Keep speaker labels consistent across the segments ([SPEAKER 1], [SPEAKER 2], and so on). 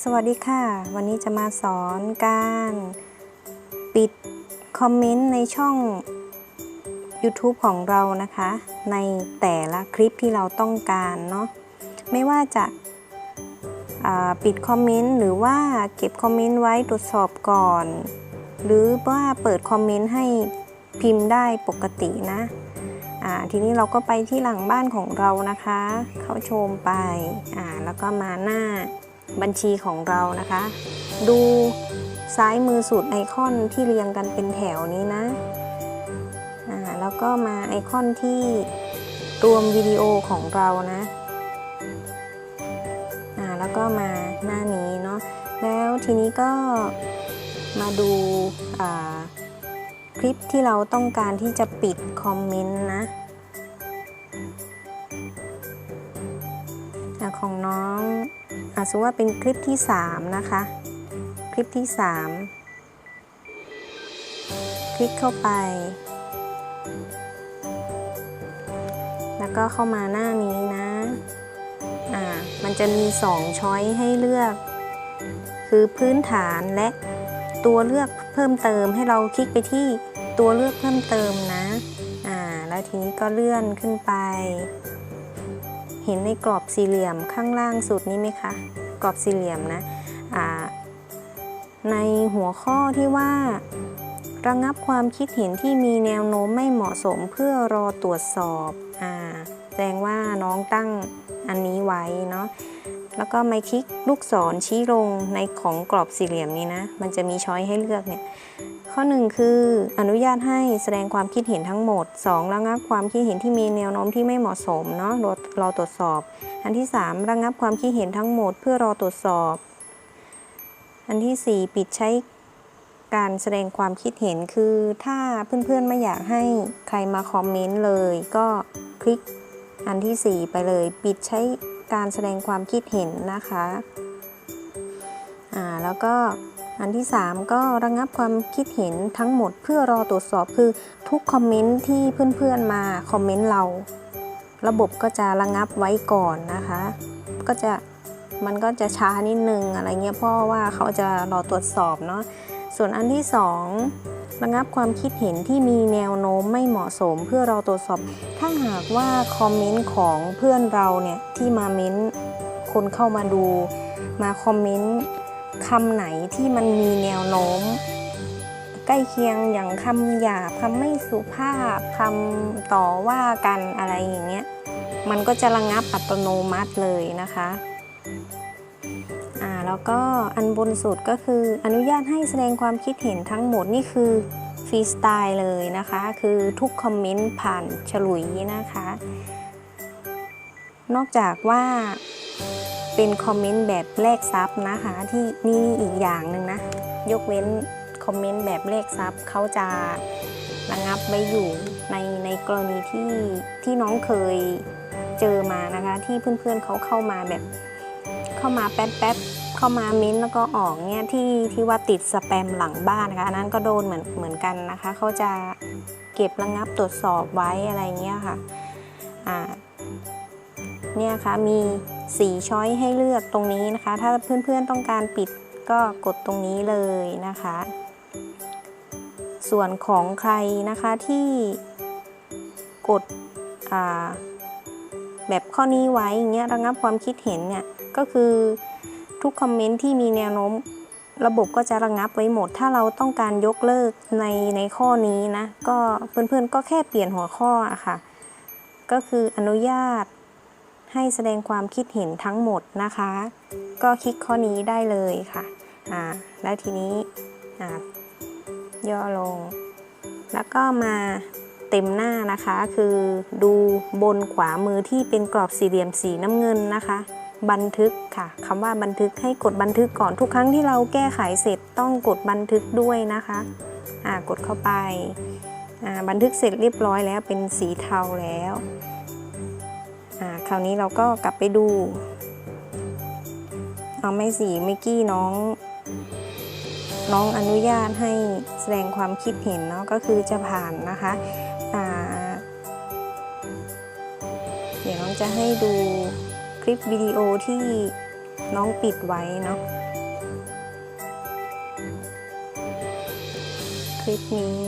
[SPEAKER 1] สวัสดีค่ะ วันนี้จะมาสอนการปิดคอมเมนต์ในช่อง YouTube ของเรานะคะ ในแต่ละคลิปที่เราต้องการเนาะไม่ว่าจะาปิดคอมเมนต์หรือว่าเก็บคอมเมนต์ไว้ตรวจสอบก่อน หรือว่าเปิดคอมเมนต์ให้พิมพ์ได้ปกตินะทีนี้เราก็ไปที่หลังบ้านของเรานะคะ เข้าชมไปแล้วก็มาหน้า บัญชีของเรานะคะ ดูซ้ายมือสุดไอคอนที่เรียงกันเป็นแถวนี้นะอ่าแล้วก็มาไอคอนที่รวมวิดีโอของเรานะอ่าแล้วก็มาหน้านี้เนาะแล้วทีนี้ก็มาดูอ่าคลิปที่เราต้องการที่จะปิดคอมเมนต์นะอะของน้อง อาสมมติว่าเป็นคลิปที่ 3 นะคะ คลิปที่ 3 คลิกเข้าไป แล้วก็เข้ามาหน้านี้นะอ่ามันจะมี 2 ช้อยให้เลือก คือพื้นฐานและตัวเลือกเพิ่มเติมให้เราคลิกไปที่ตัวเลือกเพิ่มเติมนะ อ่า แล้วทีนี้ก็เลื่อนขึ้นไป เห็นในกรอบสี่เหลี่ยมข้างล่างสุดนี้ไหมคะ กรอบสี่เหลี่ยมนะในหัวข้อที่ว่า ระงับความคิดเห็นที่มีแนวโน้มไม่เหมาะสมเพื่อรอตรวจสอบอแสดงว่าน้องตั้งอันนี้ไว้เนาะแล้วก็ไมาคลิกลูกศรชี้ลงในของกรอบสี่เหลี่ยมนี้นะ มันจะมีช้อยให้เลือกเนี่ย ข้อ 1 คืออนุญาตให้แสดงความคิดเห็นทั้งหมด 2. ระงับความคิดเห็นที่มีแนวโน้มที่ไม่เหมาะสมเนาะรอรอตรวจสอบ อันที่ 3 ระงับความคิดเห็นทั้งหมด เพื่อรอตรวจสอบ อันที่ 4 ปิดใช้การแสดงความคิดเห็นคือถ้าเพื่อนๆไม่อยากให้ใครมาคอมเมนต์เลย ก็คลิกอันที่ 4 ไปเลย ปิดใช้การแสดงความคิดเห็นนะคะอ่าแล้วก็ อันที่ 3 ก็ระงับความคิดเห็นทั้งหมดเพื่อรอตรวจสอบคือทุกคอมเมนต์ที่เพื่อนๆมาคอมเมนต์เรา ระบบก็จะระงับไว้ก่อนนะคะ ก็จะมันก็จะช้านิดนึงอะไรเงี้ยเพราะว่าเขาจะรอตรวจสอบเนาะส่วนอันที่ 2 ระงับความคิดเห็นที่มีแนวโน้มไม่เหมาะสม เพื่อรอตรวจสอบ ถ้าหากว่าคอมเมนต์ของเพื่อนเราเนี่ยที่มาเม้นต์คนเข้ามาดูมาคอมเมนต์ คำไหนที่มันมีแนวโน้ม ใกล้เคียงอย่างคำหยาบคำไม่สุภาพคำต่อว่ากันอะไรอย่างเงี้ย มันก็จะระงับอัตโนมัติเลยนะคะอ่าแล้วก็อันบนสุดก็คืออนุญาตให้แสดงความคิดเห็นทั้งหมดนี่คือฟรีสไตล์เลยนะคะ คือทุกคอมเมนต์ผ่านฉลุยนะคะ นอกจากว่า เป็นคอมเมนต์แบบแลกซับนะคะ ที่นี่อีกอย่างหนึ่งนะ ยกเว้นคอมเมนต์แบบแลกซับเขาจะระงับไว้อยู่ในในกรณีที่ที่น้องเคยเจอมานะคะ ที่เพื่อนๆเขาเข้ามาแบบ เข้ามาแป๊บแป๊บๆเข้ามาเม้นแล้วก็ออกเนี่ยที่ที่ว่าติดสแปมหลังบ้านนะคะอันนั้นก็โดนเหมือนเหมือนกันนะคะ เขาจะเก็บระงับตรวจสอบไว้อะไรเงี้ยค่ะอ่าเนี่ยค่ะมี 4ช้อยให้เลือกตรงนี้นะคะ ถ้าเพื่อนๆต้องการปิดก็กดตรงนี้เลยนะคะ ส่วนของใครนะคะที่กดแบบข้อนี้ไว้อย่างเงี้ยระงับความคิดเห็นเนี่ยก็คือทุกคอมเมนต์ที่มีแนวโน้มระบบก็จะระงับไว้หมด ถ้าเราต้องการยกเลิกในในข้อนี้นะ ก็เพื่อนๆก็แค่เปลี่ยนหัวข้ออะค่ะ ก็คืออนุญาต ให้แสดงความคิดเห็นทั้งหมดนะคะ ก็คลิกข้อนี้ได้เลยค่ะอ่าแล้วทีนี้อ่าย่อลง แล้วก็มาเต็มหน้านะคะ คือดูบนขวามือที่เป็นกรอบสี่เหลี่ยมสีน้ำเงินนะคะ บันทึกค่ะคำว่าบันทึกให้กดบันทึกก่อนทุกครั้งที่เราแก้ไขเสร็จต้องกดบันทึกด้วยนะคะอ่ากดเข้าไปอ่าบันทึกเสร็จเรียบร้อยแล้วเป็นสีเทาแล้ว คราวนี้เราก็กลับไปดู เอาไม่สีเมกี้น้อง น้องอนุญาตให้แสดงความคิดเห็นเนาะก็คือจะผ่านนะคะอ่าเดี๋ยวน้องจะให้ดูคลิปวิดีโอที่น้องปิดไว้เนาะคลิปนี้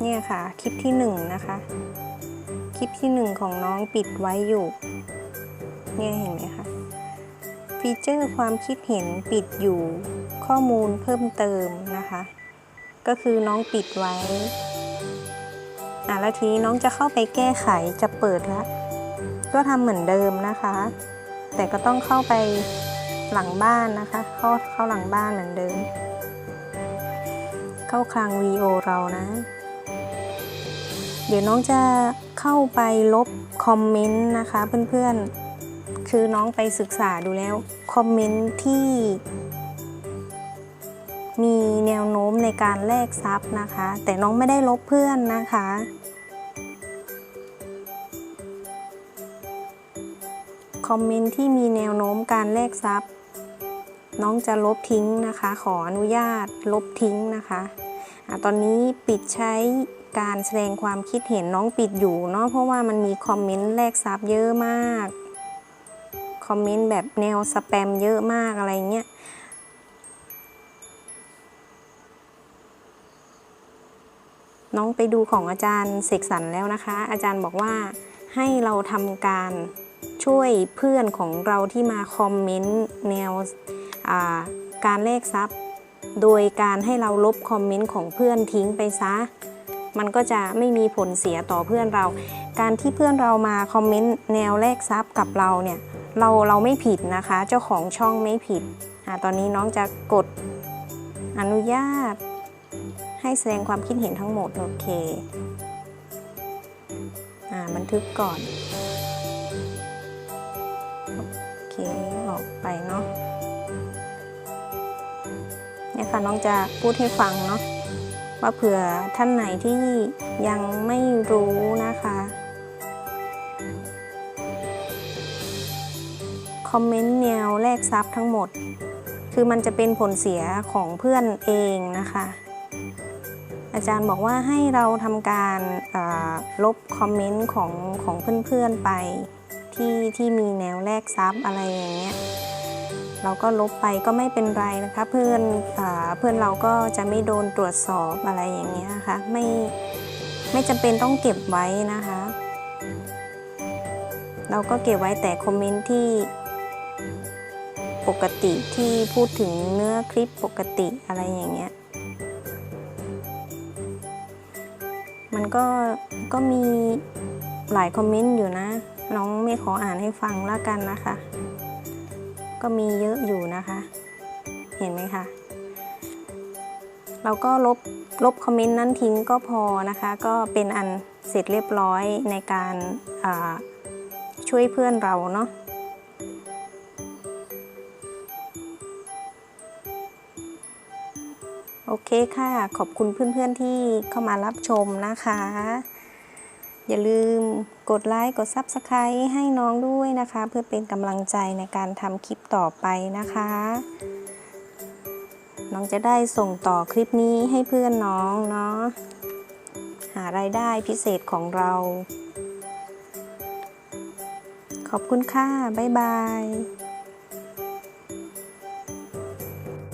[SPEAKER 1] เนี่ยค่ะ คลิปที่หนึ่งนะคะ คลิปที่หนึ่งของน้องปิดไว้อยู่เนี่ยเห็นไหมคะฟีเจอร์ความคิดเห็นปิดอยู่ข้อมูลเพิ่มเติมนะคะ ก็คือน้องปิดไว้อะแล้วทีนี้น้องจะเข้าไปแก้ไขจะเปิดแล้วก็ทำเหมือนเดิมนะคะ แต่ก็ต้องเข้าไปหลังบ้านนะคะ เข้าเข้าหลังบ้านเหมือนเดิม เข้าคลังวีโอเรานะ เดี๋ยวน้องจะเข้าไปลบคอมเมนต์นะคะเพื่อนๆ คือน้องไปศึกษาดูแล้วคอมเมนต์ที่มีแนวโน้มในการแลกทรัพย์นะคะ แต่น้องไม่ได้ลบเพื่อนนะคะ คอมเมนต์ที่มีแนวโน้มการแลกทรัพย์ น้องจะลบทิ้งนะคะ ขออนุญาตลบทิ้งนะคะอะตอนนี้ปิดใช้ การแสดงความคิดเห็นน้องปิดอยู่เนาะเพราะว่ามันมีคอมเมนต์แลกทรัพย์เยอะมาก คอมเมนต์แบบแนวสแปมเยอะมากอะไรเงี้ยน้องไปดูของอาจารย์เสกสรรแล้วนะคะ อาจารย์บอกว่าให้เราทำการช่วยเพื่อนของเราที่มาคอมเมนต์แนวการเลขทรัพย์ โดยการให้เราลบคอมเมนต์ของเพื่อนทิ้งไปซะ มันก็จะไม่มีผลเสียต่อเพื่อนเรา การที่เพื่อนเรามาคอมเมนต์แนวแลกทรัพย์กับเราเนี่ยเราเราไม่ผิดนะคะ เจ้าของช่องไม่ผิดอ่าตอนนี้น้องจะกดอนุญาต ให้แสดงความคิดเห็นทั้งหมดโอเคอ่าบันทึกก่อนโอเคออกไปเนาะเนี่ยค่ะน้องจะพูดให้ฟังเนาะ ว่าเผื่อท่านไหนที่ยังไม่รู้นะคะ คอมเมนต์แนวแลกทรัพย์ทั้งหมด คือมันจะเป็นผลเสียของเพื่อนเองนะคะ อาจารย์บอกว่าให้เราทำการาลบคอมเมนต์ของของเพื่อนๆไปที่ที่มีแนวแลกซับอะไรอย่างเงี้ย เราก็ลบไปก็ไม่เป็นไรนะคะ เพื่อนอเพื่อนเราก็จะไม่โดนตรวจสอบอะไรอย่างเงี้ยนะคะไม่ไม่จำเป็นต้องเก็บไว้นะคะ เราก็เก็บไว้แต่คอมเมนต์ที่ปกติที่พูดถึงเนื้อคลิปปกติอะไรอย่างเงี้ย มันก็ก็มีหลายคอมเมนต์อยู่นะ น้องไม่ขออ่านให้ฟังแล้วกันนะคะ ก็มีเยอะอยู่นะคะ เห็นไหมคะ เราก็ลบลบคอมเมนต์นั้นทิ้งก็พอนะคะ ก็เป็นอันเสร็จเรียบร้อยในการาช่วยเพื่อนเราเนาะโอเคค่ะ ขอบคุณเพื่อนๆที่เข้ามารับชมนะคะ อย่าลืมกดไลค์กด Subscribe ให้น้องด้วยนะคะ เพื่อเป็นกำลังใจในการทำคลิปต่อไปนะคะ น้องจะได้ส่งต่อคลิปนี้ให้เพื่อนน้องเนาะหารายได้พิเศษของเรา ขอบคุณค่ะ บ๊ายบาย